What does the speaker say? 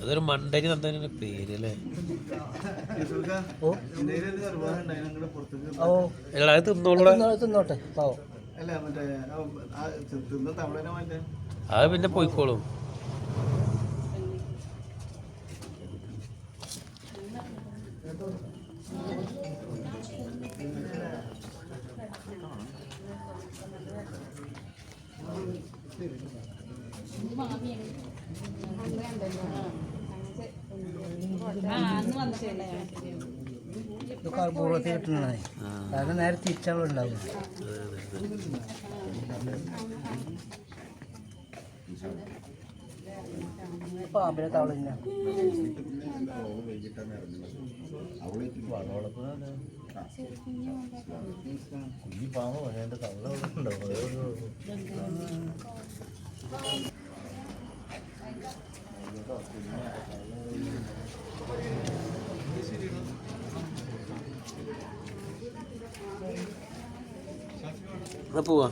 അതൊരു മണ്ടരി നന്ദന പേര് അല്ലേ? ഓ. ഓ. തിന്നോളൂടെ. തിന്നോ- തിന്നോട്ടെ. പാവം അത് പിന്നെ പോയിക്കോളും. ഇതൊക്കെ അപൂർവത്തിൽ കിട്ടുന്നതാണ് കാരണം നേരെ തിരിച്ചാളും ഉണ്ടാവും പാമ്പിനെ തവള തന്നെ കുഞ്ഞി പാമ്പ് വേണ്ട തവള ഉണ്ടാവും എന്നാ പോവാ